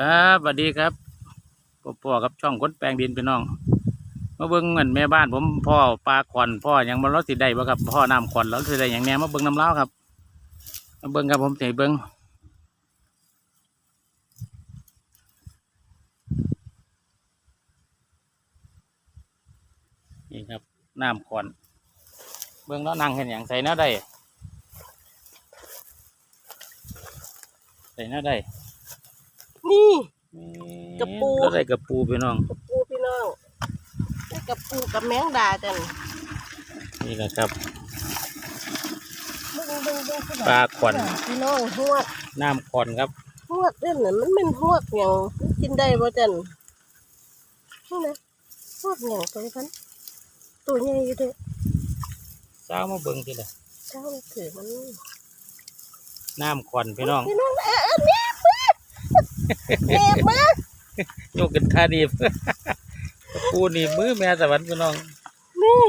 ครับสวัสดีครับพ่อๆกับช่องค้นแปลงดินพี่น้อง มาเบิ้งเหมือนแม่บ้านผมพ่อปลาขอนพ่อยังมันรถสิได้บ่ครับพ่อน้ำขอนแล้วสิได้อย่างแน่มาเบิ้งน้ำเล้าครับมาเบิ้งครับผมเตะเบิ้งนี่ครับน้ำขอนเบิ้งแล้วนั่งเห็นอย่างใส่น้าได้ใส่น้าได้ นี่ กระปูแล้วได้กระปูพี่น้องกับปูพี่น้องได้กับปูกับแมงดาจันนี่แหละครับเบิ่งเบิ่งเบิ่งขึ้นปลาขวัญพี่น้องหวดน้ำขอนครับ หวดเด่นน่ะมันเป็นหวดหยังกินได้บ่จันนี่นะหวดหยังตัวนี้พันตัวใหญ่อยู่เด้อเจ้ามาเบิ่งทีละเจ้าถือมันน้ำขอนพี่น้อง พี่น้องเออเออแนบ มาแนบมาโยกกันท่าดีบกระปูนี่มือแม่สวรรค์พี่น้องนี่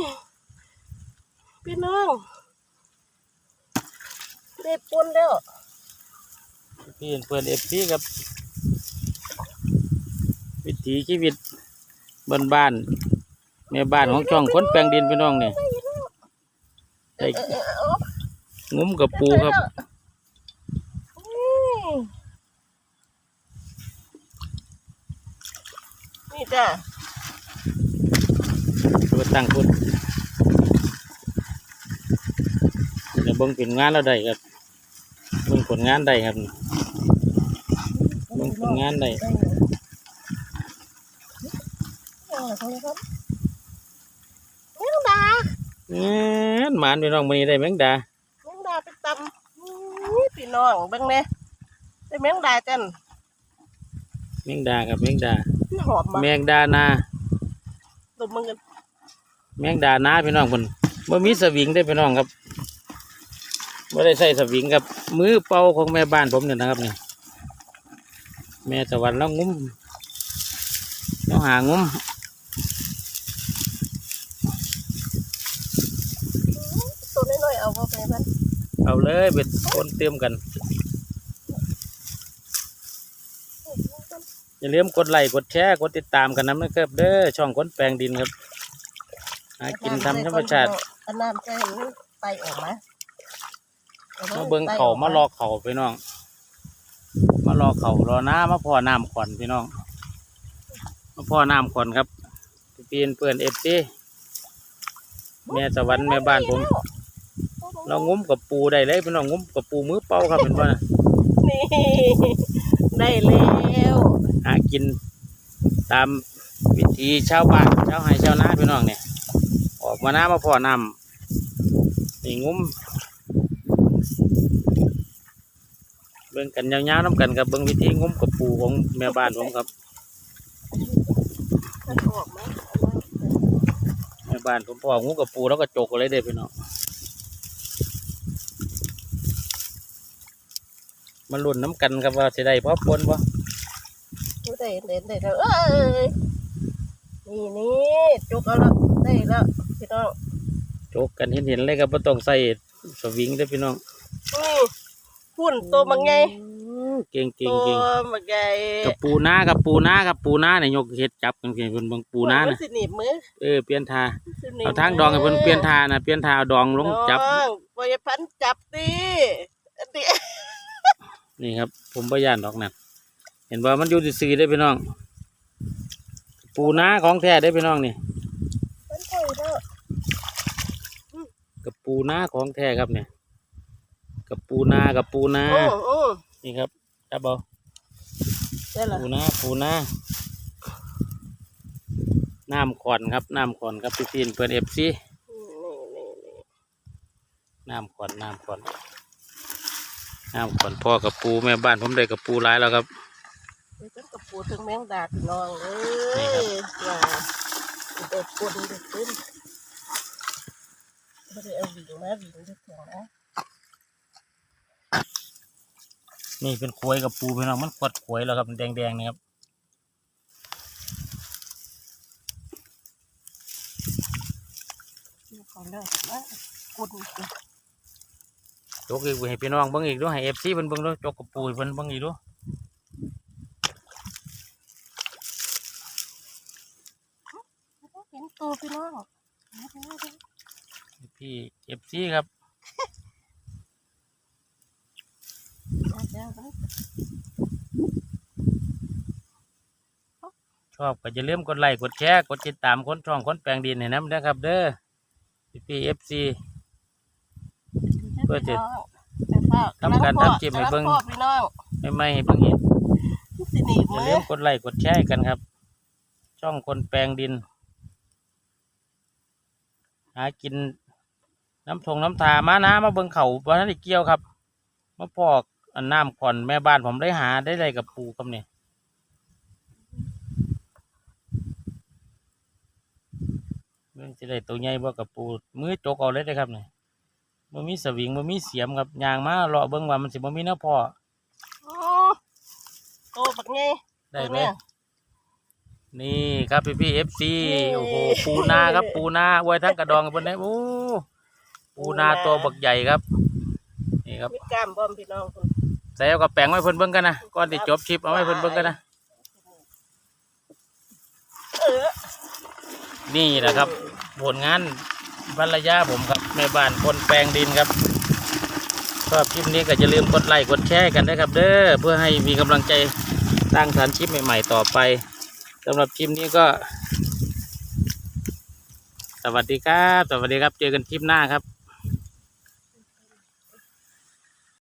พี่น้องได้ปนแล้วพี่เพื่อนเอฟซีครับ วิถีชีวิตบ้านบ้านๆแม่บ้านของช่องคนแปลงดินพี่น้องเนี่ยได้เออเออเอองุ้มกระปูครับ นี่ นี่จ้ะตัวตั้งพุ่นเดี๋ยวเบิ่งผลงานเราได้ครับเบิ่งผลงานได้ครับเบิ่งผลงานได้เอาละครับครับแมงดาเอ้นหมานพี่น้องวันนี้ได้แมงดาแมงดาไปตำนี่พี่น้องเบิ่งเนี่ยได้แมงดาจันแมงดาครับแมงดา พี่หอมมาแมงดานา ดมมึงกันแมงดานาพี่น้องคนบ่มีสวิงได้อพี่น้องครับบ่ได้ใส่สวิงครับ มือเป่าของแม่บ้านผมเนี่ยนะครับเนี่ยแม่ตะวันแล้วงุ้มแล้วหางุ้มตัวน้อยๆเอาเข้าไปมันเอาเลยเป็นคนเตรียมกัน อย่าลืมกดไลค์กดแชร์กดติดตามกันนะนะครับเด้อช่องคนแปลงดินครับหากินทำธรรมชาติอันน้ำใจมันไตออกมามาเบิ่งเขามารอเขาพี่น้อง มารอเขารอน้ามาพ่อน้ำขวัญพี่น้องมาพ่อน้ำขวัญครับปีนเปื่อนเอฟซีแม่สวรรค์แม่บ้านผม เรางุ้มกับปูได้เลยพี่น้องงุ้มกับปูมือเป่าครับเป็นว่านะนี่ ได้แล้วหากินตามวิธีชาวบ้านชาวไร่ชาวนาพี่น้องเนี่ยออกมาน้ามาพ่อน้ำนี่งุ้มเบิ่งกันยาวๆน้ำกันกับเบิ่งวิธีงุ้มกับปูของแม่บ้านผมครับมันออกมาแม่บ้านผมพ่องูกับปูแล้วก็จกอะไรเด้อพี่น้อง มาลุ้นน้ำกันครับว่าสิได้พอปนบ่ไม่ได้เด่นได้แล้วเอ้ยนี่นี่จุกเอาละได้แล้วพี่น้องจกกันเห็นเห็นๆเลยครับบ่ต้องใส่สวิงเด้อพี่น้องนี่หุ่นตัวมันไงเก่งเก่งตัวเก่งมันไงกับปูนากับปูนากับปูนาเนี่ยยกเห็ดจับกันเพียงเพิ่นเบิ่งปูนามัน่ะสิหนีบมือเออเปลี่ยนทาสิหนีบเอาทางดองให้เพิ่นเปลี่ยนทานะเปลี่ยนทาเอาดองลงจับน้องปล่อยพันจับดิอันนี้ นี่ครับ ผมบ่ย่านดอกนั่นเห็นว่ามันอยู่ซื่อๆได้อพี่น้อง ปูนาของแท้ได้อพี่น้องนี่มันใช่แล้วกับปูนาของแท้ครับเนี่ยกับปูนากับปูนาโอ้โอ้นี่ครับจับเอาได้ละปูนาปูนาน้ำขอนครับน้ำขอนครับพี่พีนเพื่อนเอฟซีนี่นี่นี่น้ำขอนน้ำขอน น้ำขอนพ่อกับปูแม่บ้านผมได้กับปูร้ายแล้วครับเดี๋ยวฉันกับปูถึงแมงดาพี่น้องเอ้นี่ครับยว่าเด็กปนเด็กขึ้นไม่ได้เอาวิ่งมาวิ่งเด็กถึงนะนี่เป็นขวยกับปูพี่น้องมันขวดขวยแล้วครับแดงๆนี่ครับเดี๋ยวเขาเลิกนะกุน จกอีกให้พี่น้องบิ้งอีกด้วยให้เอฟซีเพิ่นบังด้วยจกกระปุยเพิ่นบังอีกด้วยเห็นตัวพี่น้องพี่เอฟซีครับชอบก็จะเลื่อมกดไลค์กดแชร์กดติดตามคนช่องคนแปลงดินให้น้ำนะครับ เด้อพี่เอฟซี FC. เพื่อจะ ทำการทำจิ้มให้เบิ่งกำลัพ่อพี่น้องไม่ไม่ให้เพิ่งเห็นสิหนีบอย่ามืลือมกดไลค์กดแชร์ให้กันครับ ช่องคนแปลงดิน หากินน้ำทงน้ำทามานะมาเบิ่งเขาวันนั้นอีกเกี่ยวครับมาพอกอันน้ำผ่อนแม่บ้านผมได้หาได้ไรกับปูครับเนี่ยเรื่องจะได้ตัวใหญ่บ่กับปูมือจกเอาเลยได้อครับเนี่ย บ่มีสวิงบ่มีเสียมครับยางมาเลาะเบิ่งว่ามันสิบ่มีเนื้อพ่ออ๋อโตบักไงได้ไหมเนี่ยนี่ครับพี่พี่เอฟซีนี่โอ้โหปูนาครับปูนาไว้ทั้งกระดองกันบนนี้โอ้ปูนาตัวบักใหญ่ครับ นี่ครับมีกล้ามบอมพี่น้องคุณใส่เอากระแปงไว้เพิ่นเบิ่งกันนะก่อนที่จบคลิปเอาไว้เพิ่นเบิ่งกันนะเออนี่แหละครับ ผลงาน ภรรยาผมครับแม่บ้านคนแปลงดินครับชอบคลิปนี้ก็อย่าลืมกดไลค์กดแชร์กันนะครับ เด้อเพื่อให้มีกำลังใจสร้างฐานคลิปใหม่ ๆ ต่อไปสำหรับคลิปนี้ก็ สวัสดีครับ สวัสดีครับ เจอกันคลิปหน้าครับ